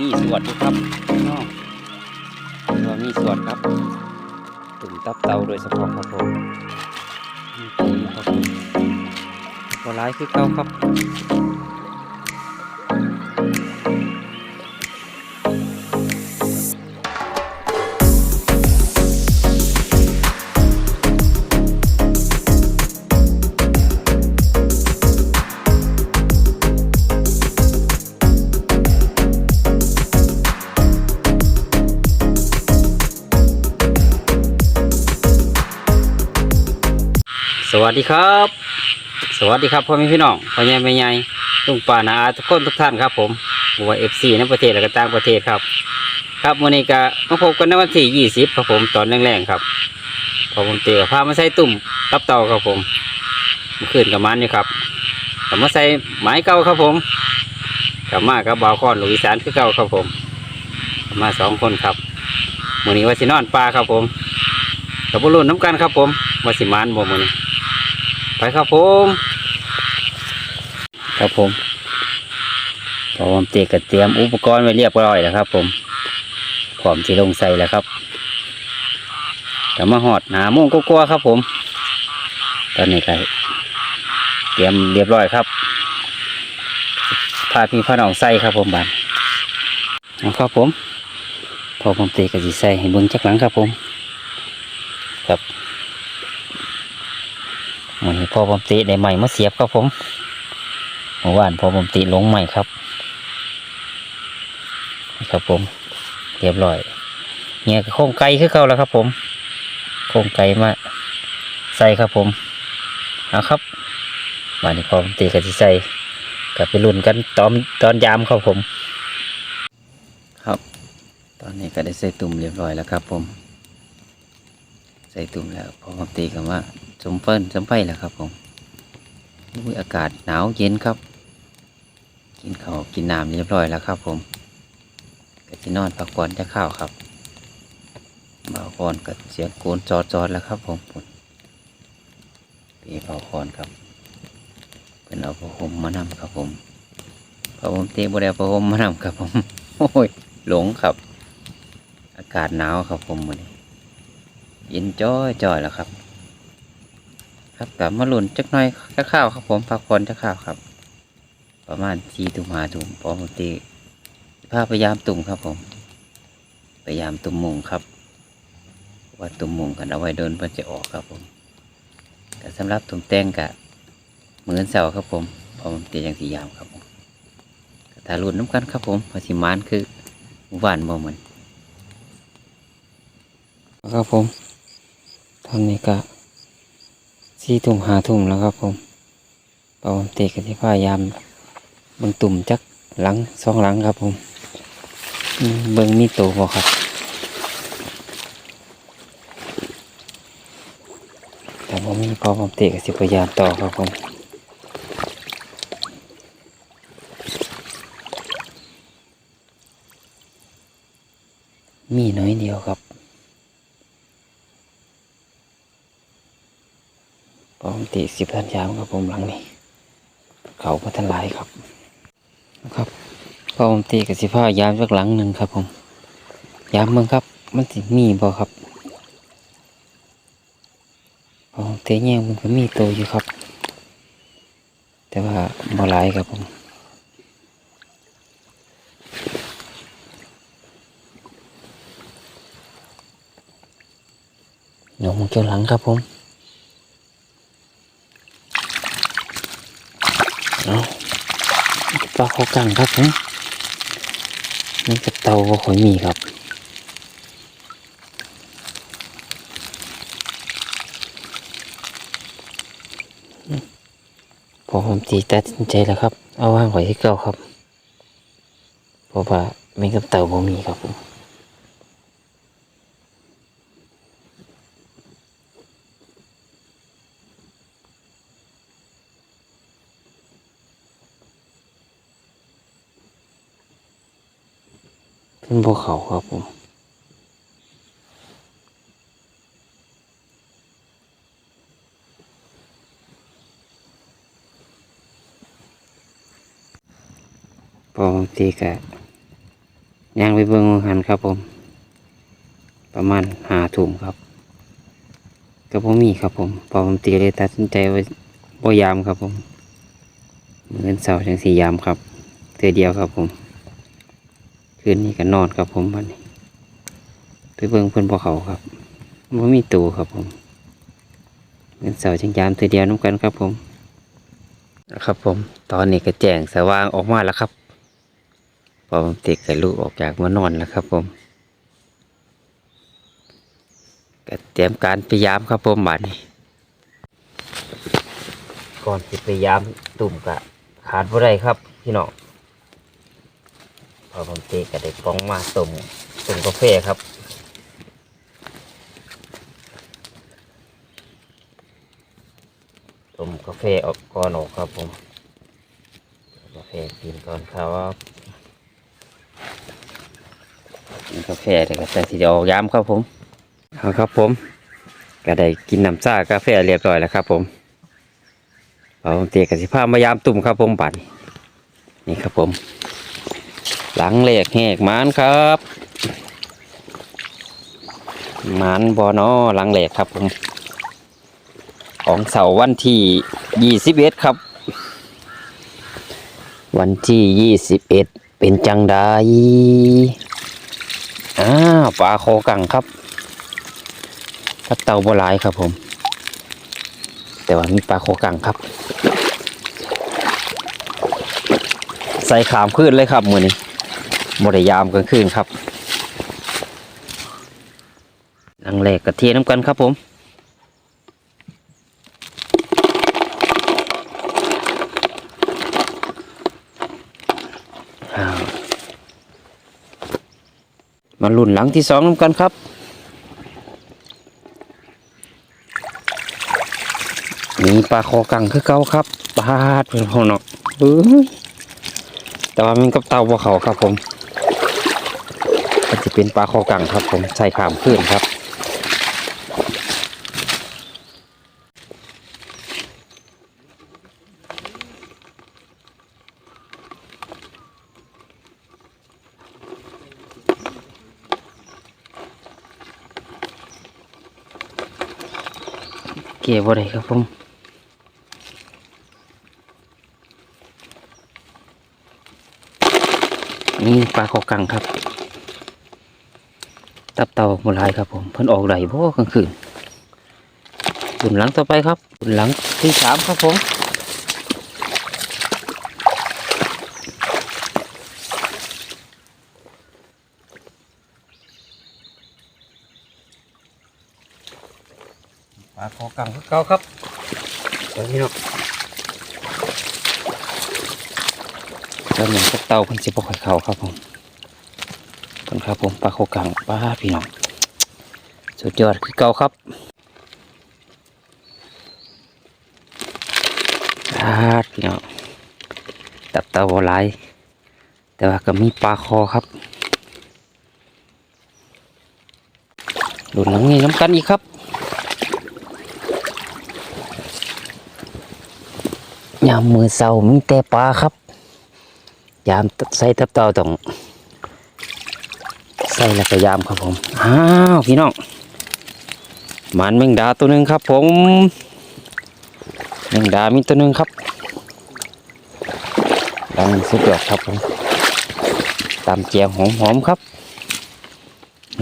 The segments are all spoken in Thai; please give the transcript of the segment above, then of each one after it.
มีสวดอยู่ครับน้องตัวมีสวดครับตุ่มตับเตาโดยเฉพาะครับผมมีปุ๋ยครับผมตัวร้ายคือเก่าครับ วัสดีครับ สวัสดีครับพ่อแม่พี่น้องพ่อใหญ่แม่ใหญ่ลุงป่านาอาทุกคนทุกท่านครับผมบัวเอฟซีในประเทศและก็ต่างประเทศครับ ครับวันนี้ก็มาพบกันในวันที่ยี่สิบครับผมตอนแรงๆครับพอผมเตะพามาใส่ตุ่มตับเต่าครับผมเมื่อคืนกับมันนี่ครับกับมาใส่ไม้เก่าครับผมกับมากับบาวคอนหลุยสานคือเก่าครับผมขับมาสองคนครับวันนี้ว่าสินอนปลาครับผมกับบุรุษน้ำกันครับผมว่าสิมานบ่มือนี้ ไปครับผม ครับผมพอผมเตะกเตรียมอุปกรณ์ไว้เรียบร้อยแล้วครับ ผมพร้อมที่ลงใส่แล้วครับแต่มาหอดหนาโมงก็กลัวครับ ผม ตอนนี้ก็เตรียมเรียบร้อยครับพาพี่พ่อน้องใส่ครับ ผมบานเอาครับผม พอผมเตะกับสิใส่ให้เบิ้งจักหลังครับผม ครับ วันนี้พอผมติได้ใหม่มาเสียบครับผมเมื่อวานพอผมติลงใหม่ครับนี่ครับผมเรียบร้อยเนี่ยโครงไก่คือเก่าแล้วครับ ผมโครงไก่มาใส่ครับผมเอาครับวันนี้พอผมติกับที่ใส่กับไปรุ่นกันตอนตอนยามครับผม ครับ ตอนนี้ก็ได้ใส่ตุ่มเรียบร้อยแล้วครับผม ใส่ตุ่มแล้วพอผมตีกันว่าสมเฟินสมไฟแล้วครับผมอุ้ยอากาศหนาวเย็นครับ กินข้าวกินน้ำเรียบร้อยแล้วครับผมก็จะนอนพักผ่อนจะข้าวครับบ่าวพรกับเสียงโกนจอดจอดแล้วครับผมพี่บ่าวพรครับเป็นเอาผ้าห่มมานำครับผมพอผมตีบไดเอาผ้าห่มมานำครับผมโอ้ยหลงครับ อากาศหนาวครับผมวันนี้ เย็นจ้อยจอยแล้วครับ ครับกลับมาหลุนจักหน่อยจะข้าวครับผมพักผ่อนจะข้าวครับ ประมาณสี่ตุ่มหาตุ่มปอมตีผ้าพยายามตุ่มครับผมพยายามตุ่มมุงครับ ว่าตุ่มมุงกันเอาไว้เดินเพื่อจะออกครับผมแต่สำหรับตุ่มแตงกะเหมือนเสาครับผมพอมตีอย่างสียามครับผมก็ถ้าหลุนน้ำกันครับผมพอสิมานคือหวานบ่เหมือนครับผม ตอนนี้ก็สี่ทุ่มหาทุ่มแล้วครับผมเป่าเตะกันที่พยายามเบิ่งตุ่มจักหลังสองหลังครับผมอืมเบิ่งมีโตบ่ครับแต่ผมมีพอผมเตะกับสิพยายามต่อครับผมมีน้อยเดียวครับ ปก ติสิบพันยามครับผมหลังนี้ เขาพัฒนลายครับนะครับปกติกับสิผ้ายามสักหลังหนึ่งครับผม ยามมืองครับ มันสิมีบ่ครับปกติแย่งมันก็มีโตวอยู่ครับ แต่ว่าบ่หลายครับผมหนมเกี่ยวหลังครับผม เอาปลา เขากังครับผมนี่กับเตาบ่ค่อยมีครับพอผมตีตัดสินใจแล้วครับ เอาว่างไว้ที่เก่าครับ เพราะว่าไม่กับเตาบ่มีครับผม เขาครับผมพอบางทีก็ย่างไปเบิ่งวงหันครับผม ประมาณหาถุงครับ ก็บ่มีครับผมพอมตีเลยตัดสินใจว้บ่ยามครับผมเงินเสาร์จังสี่ยามครับเทือเดียวครับผม คืนนี้ก็นอนครับผมวันนี้ไปเบิ่งเพิ่นบ่เขาครับบ่มีตูครับผมเงินเสาร์จังยามเทือเดียวน้ำกันครับผมนะครับผม ตอนนี้ก็แจ้งสว่างออกมาแล้วครับ พอผมเตกกับลูกออกจากมานอนแล้วครับผมก็เตรียมการพยายามครับผมบัดนี้ก่อนที่พยายามตุ่มกะขาดบ่ได้ครับพี่น้อง พอผมเตะก็ได้กล้องมาตุ่มตุ่มกาแฟครับตุ่มกาแฟออกก่อนออกครับผมกาแฟกินก่อนครับกินกาแฟเดี๋ยวก็จะทีเดียวยามครับผมเอาครับผมก็ได้กินน้ำซ่ากาแฟเรียบร้อยแล้วครับ ผมเอาเตียกับสิผ้ามายามตุ่มครับผมบัดนี้นี่ครับผม หลังเหล็กแหกมานครับมานบอนอหลังเหล็กครับผมของเสาร์วันที่ยี่สิบเอ็ดครับ วันที่ยี่สิบเอ็ดเป็นจังไดอ้าวปลาโคกังครับถ้าเตาโบหลายครับผม แต่ว่ามีปลาโคกังครับ ใส่ขามขึ้นเลยครับมือนี้ บริยามกลางคืนครับนังแหลกกระเทียน้ำกันครับผมมาลุ่นหลังที่สองน้ำกันครับมีปลาคอกังคือเก่าครับปลาดเป็นพอเนาะแต่ว่ามันกับเต่าบ่เขาครับผม ก็จะเป็นปลาคอกังครับ ผมใส่ขามขึ้นครับเก็บบ่ได้ครับผมนี่ปลาคอกังครับ ตับเต่าโบราณครับผมเพิ่นออกไหลบ่กลางคืนบุญหลังต่อไปครับบุญหลังที่สามครับผมปลาคอกังคือเก่าครับเดี๋ยวนี้เนาะเจ้าหนึ่งกับเต่าเพิ่นสิบ่ค่อยเข้าครับผม เพิ่นครับผมปลาคอกังปลาพี่น้องสุดยอดคือเก่าครับปลาพี่น้องตับเต่าบ่หลายแต่ว่าก็มีปลาคอครับหลุดหลังนี้น้ำกันอีกครับยามมือเศร้ามีแต่ปลาครับ ยามใส่ทับเต่าต้อง ส่แล้วก็ยามครับผมอ้าวพี่น้องมันแมงดาตัวหนึ่งครับผมแมงดามีตัวหนึ่งครับดังสุดยอดครับผมตามเจียงหอมครับ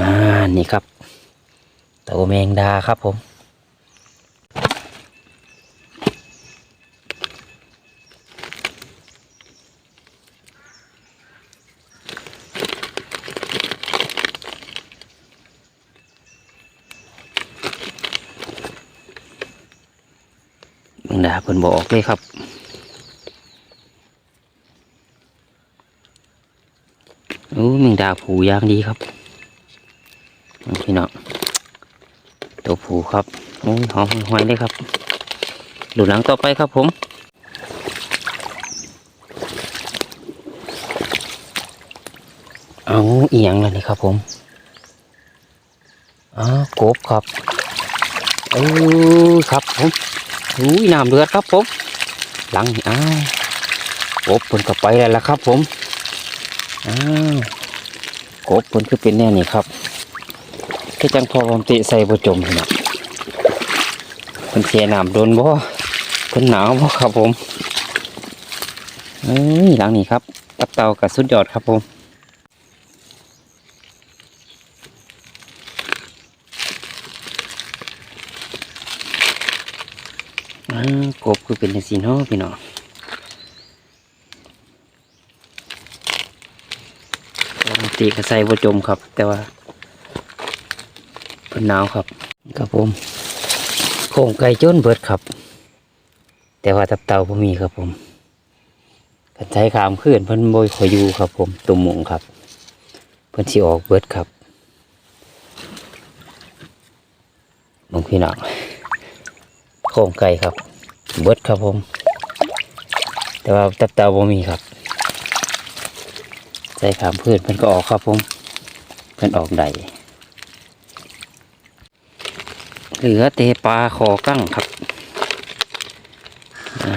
อ่านี่ครับตัวแมงดาครับผม แมงดาเพิ่นบอกเลยครับโอ้แมงดาผูยางดีครับพี่น้องตัวผูครับโอ้ยหอมหอยเลยครับหลุดหลังต่อไปครับผมเอาเอียงแล้วนี่ครับผมอ้ากบครับเออครับผม อุ้ยน้ำเดือดครับผม หลังนี่อ้าวโอบเพิ่นก็ไปแล้วล่ะครับผมอ้าวกบเพิ่นคือเป็นแน่นี่ครับคือจังพอผมติใส่บ่จมน้องเพิ่นเสียน้ำโดนบ่เพิ่นหนาวบ่ครับผมเอ้ยหลังนี้ครับตับเตากับสุดยอดครับผม กบคือเป็นจังซี่เนาะพี่น้องปกติก็ใส่บ่จมครับ แต่ว่าเป็นหนาวครับครับผมโครงไก่จนเบิดครับ แต่ว่าตับเต่าบ่มีครับผมกันใช้ขามขึ้นเพิ่นบ่ขอยอยู่ครับ ผมตุ่มหมงครับ เพิ่นสิออกเบิดครับมองพี่น้อง โครงไก่ครับ เบิดครับผม แต่ว่าตับเต่าบ่มีครับใส่ขามพืชเพิ่นก็ออกครับผมเพิ่นออกใดเหลือเตปลาคอกั้งครับา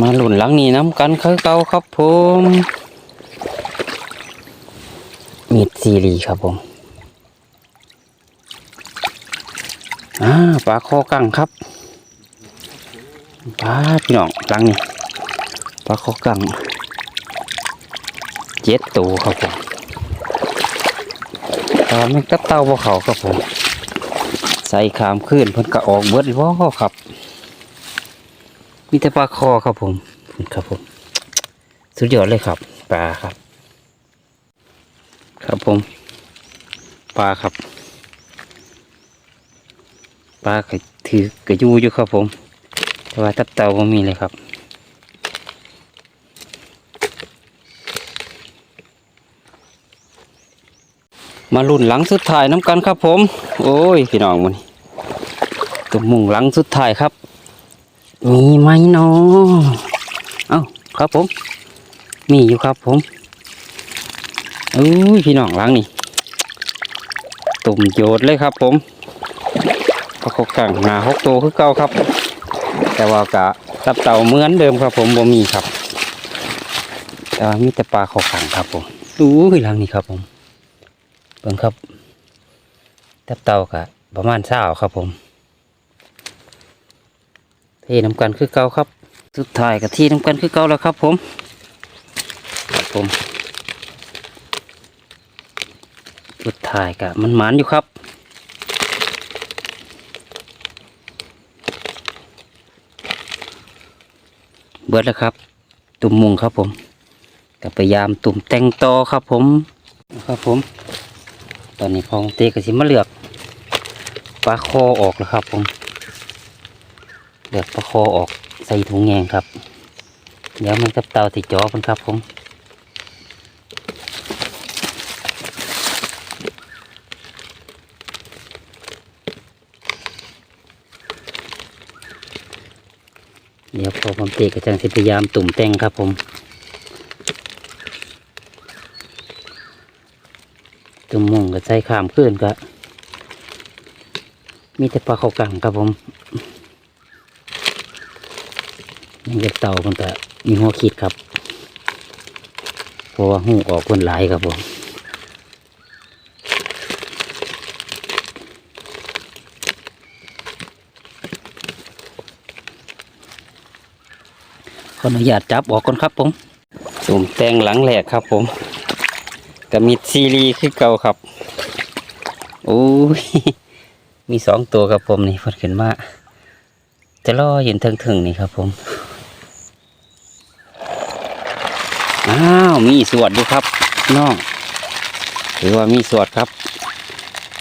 มาหลุนหลังนี้น้ำกันคือเก่าครับผมมีดซีรีครับผม อ่าปลาคอกังครับปลาพี่น้องหลังนี้ปลาคอกังเจ็ดตัวครับผมตอนมันก็เต้าบ่เขาครับผม ใส่ขามขึ้นเพิ่นก็ออกเบิดว่ครับมีแต่ปลาคอครับผมครับผม สุดยอดเลยครับ ปลาครับ ครับผม ปลาครับ ปลาก็ถือกระยูอยู่ครับผม แต่ว่าตับเต่าบ่มีเลยครับมาลุ่นหลังสุดท้ายน้ำกันครับผม โอ้ยพี่น้องมันตัวมุงหลังสุดท้ายครับมีไหมเนาะเอ้าครับผม มีอยู่ครับผมโอ้ยพี่น้องหลังนี่ตุ่มโยดเลยครับผม ปลาขกังหาหกตัวคือเก่าครับ แต่ว่ากะตับเต่าเหมือนเดิมครับ ผมบ่มีครับ แต่ว่ามีแต่ปลาขกังครับผมอู้ยหลังนี่ครับผมเบิ่งครับตับเต่ากะประมาณเช้าครับผมที่น้ำกันคือเก่าครับ สุดท้ายกับที่น้ำกันคือเก่าแล้วครับ ผมครับผมสุดท้ายกะมันหมานอยู่ครับ เบิดแล้วครับ ตุ่มมุงครับผมกับพยายามตุ่มแตงตอครับผมครับผม ตอนนี้พองเตกสิมาเลือกปลาคอออกแล้วครับผมเลือกปลาคอออกใส่ถุงแงงครับเดี๋ยวมันกับเตาติดจอมันครับผม เดี๋ยวพอผมเตกก็จังสิพยายามตุ่มแต่งครับผม ตุ่มม่วงก็ใส่ขามขึ้นก็มีแต่ปลาเขากังครับผมนี่จะเต่ามันก็มีหัวขีดครับ เพราะว่าหูออกคนหลายครับผม ขออนุญาตจับออกก่อนครับผมตุ่มแตงหลังแหลกครับ ผมก็มีซีรีคือเก่าครับโอ้ยมีสองตัวครับผมนี่พิ่นขึ้นมาจะล่อเห็นถึงๆนี่ครับผมอ้าวมีสวดด้วยครับพี่น้องถือว่ามีสวดครับ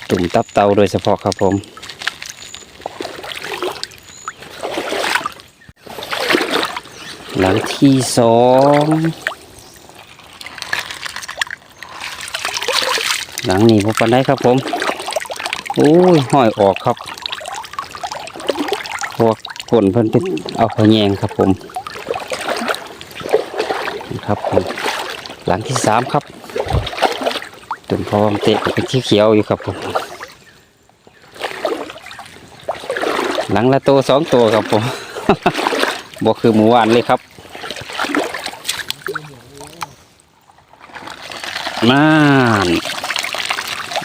ตุ่มตับเตาโดยเฉพาะครับผม หลังที่สองหลังนี้พบกันได้ครับผมโอ้ยห้อยออกครับพวกฝนเพิ่นเป็นเอาพะแยงครับผมนะครับผมหลังที่สามครับตุ่มพร้อมเตะเป็นที่เขียวอยู่ครับผมหลังละตัวสองตัวครับผมบอกคือหมูหวานเลยครับ น่าน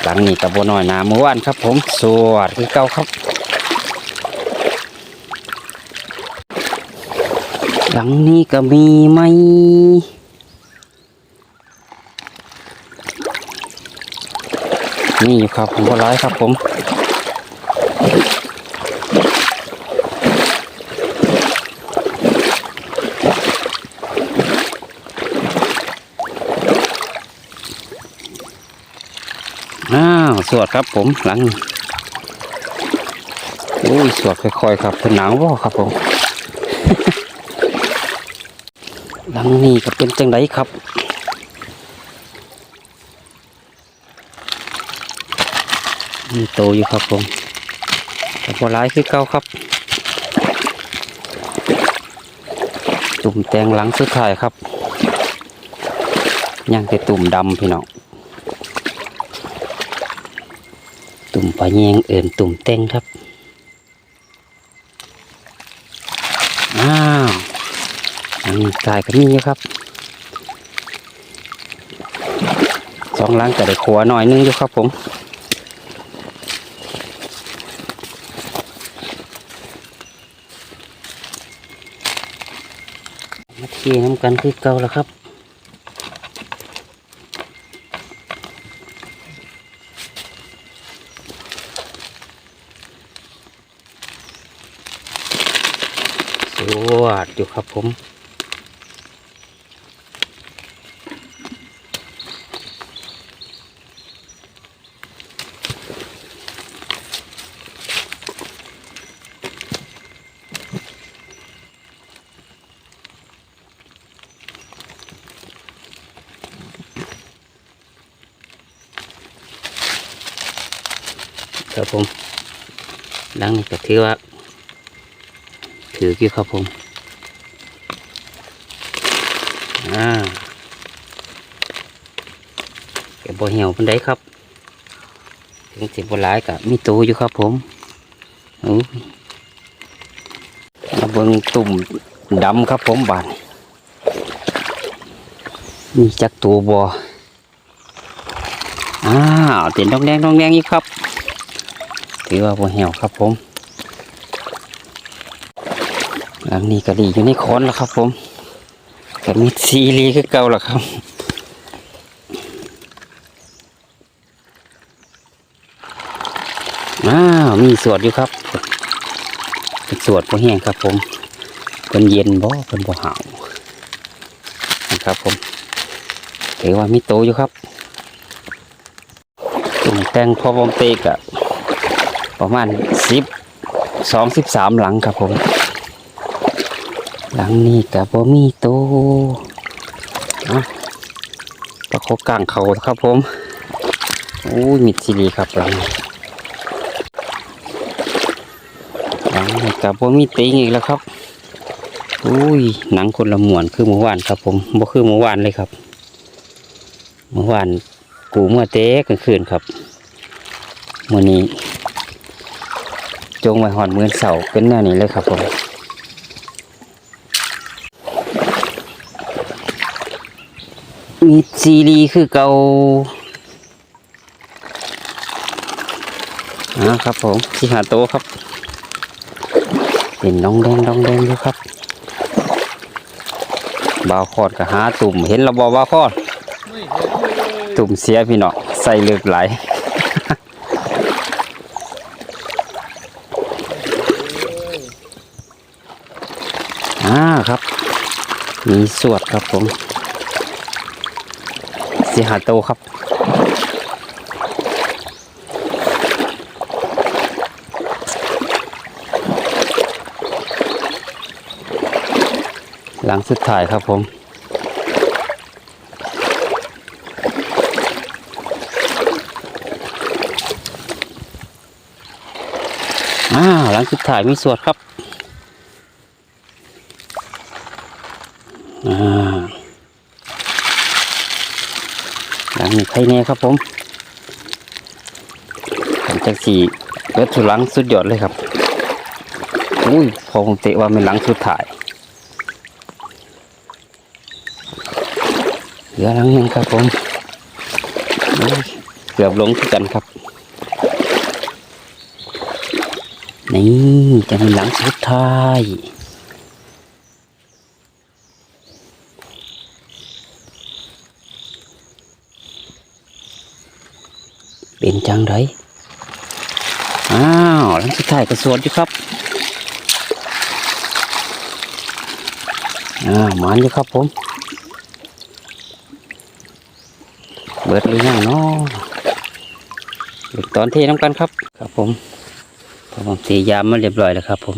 หลังนี้กับบัวน้อยนาเมื่อวานครับ ผมสวดคือเก่าครับ หลังนี้ก็มีไหมนี่อยู่ครับผมก็ร้อยครับผมอ้า วสวดครับผมหลังอุ้ยสวดค่อยๆครับเป็นหนาวบ่ครับผม หลังนี้ก็เป็นจังไดครับมีโตอยู่ครับผมแต่พอร้ายคือเก่าครับ ตุ่มแตงหลังสุดท้ายครับย่างแต่ตุ่มดำพี่น้อง ตุ่มปลาแยงเอิ่นตุ่มแตงครับอ้าวอันนี้กายก็มีอยู่ครับสองหลังแต่ได้ขัวหน่อยนึงอยู่ครับผมมาเทียน้ำกันคือเก่าแล้วครับ ส วัสดีครับผมครับผมดังนี้ก็ถือว่า ถือกี่ครับผม อ่าเก็ บ่เหี่ยวเป็นไดครับ ถึงสิบบ่หลายกับมีตูอยู่ครับ ผมอู้ยมาเบิ่งตุ่มดำครับ ผมบานมีจักตัวบ่อ้าวเต็นดองแดงดองแดงอีกครับ ถือว่าบ่เหี่ยวครับ ผมหลังนี้ก็ดีอยู่ในคอนแล้วครับ ผมก็มีซีรีคือเก่าแล้วครับ อ้าวมีสวดอยู่ครับเป็นสวดพอแห้งครับ ผมเป็นเย็นบ่เป็นบ่หาวนะครับผมถือว่ามีโตอยู่ครับตุ่มแตงพอบอมเตกอะประมาณสิบสองสิบสามหลังครับผม หลังนี้กับบ่มีโตเอาประคบกลางเขาครับผมอู้ยมิดซีรีครับหลังนี้ หลังกับว่ามีติงอีกแล้วครับอุ้ยหนังคนละมวนคือเมื่อวานครับ ผมบ่คือเมื่อวานเลยครับ เมื่อวานกูเมื่อเต๊กลางคืนครับมื่อนี้ จงไว้หอดมือเสาเป็นแนวนี้เลยครับผมมีซีรีคือเกาอ่าครับผมที่หาโตครับ เป็นน้องแดงน้องแดงอยู่ครับบาวคอดก็หาตุ่มเห็นระบอบ่าวคอดตุ่มเสียพี่เนาะใส่เลือกไหลอ่าครับ มีสวดครับผมสีหาโตครับ หลังสุดท้ายครับผมอ่าหลังสุดท้ายมีสวดครับอ่าหลังนี้ใครแน่ครับผมหลังจากสี่เลือดสุดหลังสุดยอดเลยครับอุ้ยพอผมเตะว่าเป็นหลังสุดท้าย เหลือหลังหนึงครับผมเกือบหลงกันครับนี่จะเป็นหลังสุดท้ายเป็นจังไรอ้าวหลังสุดท้ายก็สวดอยู่ครับอ้าวหมานอยู่ครับผม บิดหรือยังเนาะตอนเทน้ำกันครับ ครับผมพอผมตียามมาเรียบร้อยแล้วครับ ผม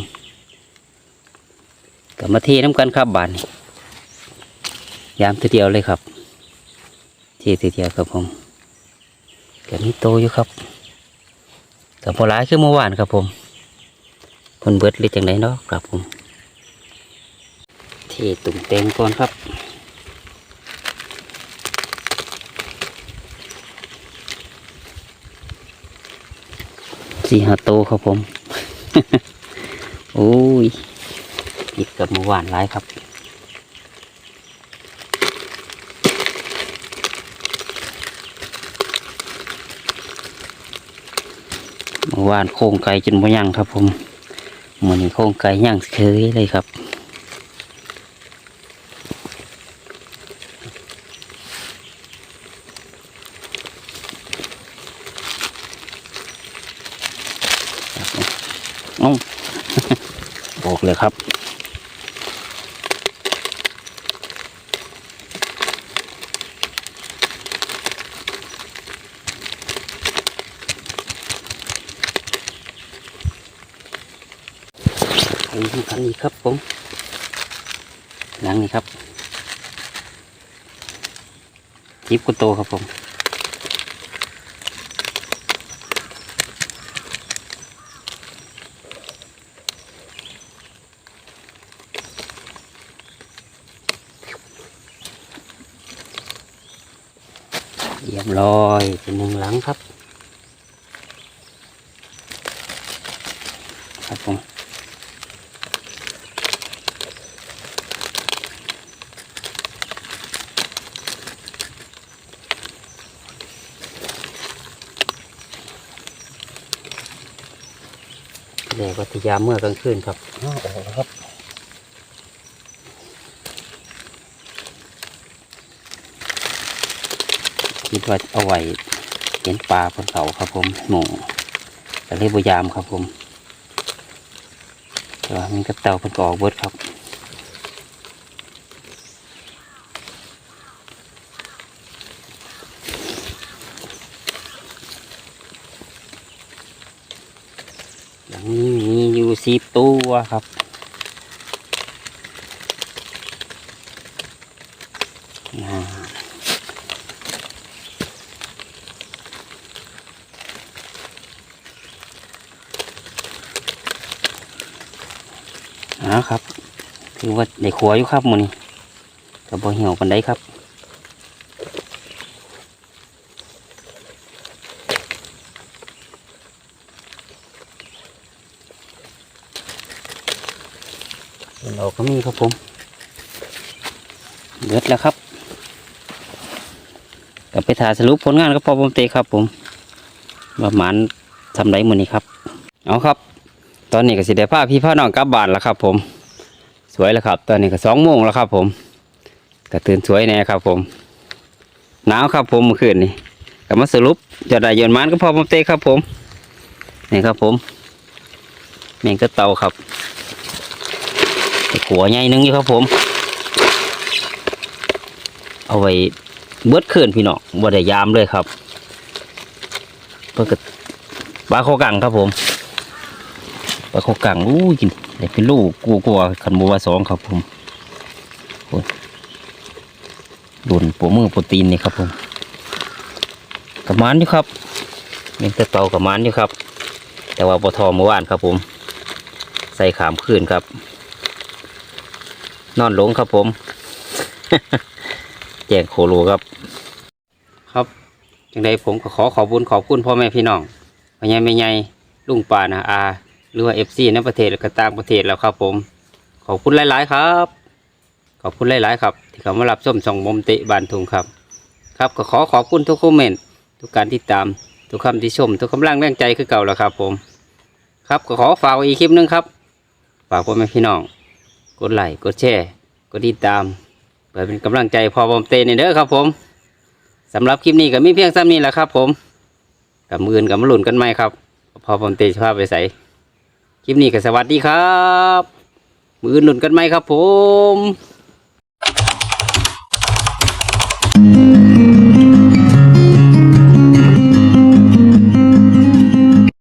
กลับมาเทน้ำกันครับบานยามทีเดียวเลยครับเททีเดียวครับผมกับนี้โตอยู่ครับกับพอร้ายคือเมื่อวานครับผมคนเบิดหรือจังไรเนาะครับผมเทตุ่มเต็งก่อนครับ สี่ห้าโตวครับผม โอ้ยผิดกับเมื่อวานหลายครับเมื่อวานโค้งไก่จนบ่ยังครับผมเหมือนโค้งไก่ย่างเคยเลยครับ เอ้บอกเลยครับไปดูกันอีกครับผม หลังนี้ครับจิบกุโตครับผม ร้อยเป็นหนึ่งหลังครับ ครับผมเด็กวัทยามเมื่อกลางคืนครับ ว่าเอาไว้เห็นปลาบนเขาครับผมหมูแต่เลยบยามครับผมแต่ว่ามันก็เต่าเพิ่นกออกเบิดครับอย่างนี้มีอยู่สิบตัวครับอ่า อ่าครับคือว่าในขัวอยู่ครับมันนี่กับบ่เหี่ยวปันได้ครับเราก็มีครับผมเดือดแล้วครับกลับไปถ่ายสรุปผลงานก็พอผมเตะครับผมประมาณทำไรมือนี้ครับ เอาครับ ตอนนี้ก็สิได้พาพี่พาน้องกลับบ้านแล้วครับผม สวยแล้วครับ ตอนนี้ก็สองโมงแล้วครับผมก็ตื่นสวยแน่ครับผม หนาวครับผมเมื่อคืนนี้ก็มาสรุปจะได้ยนต์มันก็พอผมเตะครับผมนี่ครับผมแมงกระเตาครับไอ้ขัวใหญ่นึงอยู่ครับผม เอาไว้เบิดคืนพี่น้องบ่ได้ยามเลยครับเพื่อกปลาโคกังครับผม ลาโคกังอู้ยกินได้เป็นลูกกลัวกลัวขันบัวาสองครับผมโดนปัวมือโปรตีนนี่ครับผมกระมานอยู่ครับยังจะเตากระมานอยู่ครับ แต่ว่าปทอเมื่อวานครับผม ใส่ขามคืนครับ นอนหลงครับผม แจงโคโลครับ ครับจังใดผมก็ขอขอบคุญขอบคุณพ่อแม่พี่น้องพ่อใหญ่แม่ใหญ่ลุงป่านะอา หรือว่าเอฟซีในประเทศก็ต่างประเทศแล้วครับผม ขอบคุณหลาย ๆ ครับ ขอบคุณหลาย ๆ ครับ ที่เขามารับส้มส่องมมติบานทุงครับ ครับก็ขอขอบคุณทุกคอมเมนต์ทุกการติดตาม ทุกคำที่ชม ทุกกำลังแรงใจคือเก่าแล้วครับ ผม ครับก็ขอฝากอีกคลิปหนึงครับฝากพ่อแม่พี่น้อง กดไลค์กดแชร์กดติดตามเพื่อเป็นกำลังใจพอผมเตในเด้อครับผมสำหรับคลิปนี้ก็มีเพียงซ้ำนี้แหละครับ ผมกับมือนกับมาหลุนกันไหมครับ พอผมเตจะพาไปใส่ คลิปนี้ก็สวัสดีครับ มือหนุนกันไหมครับผม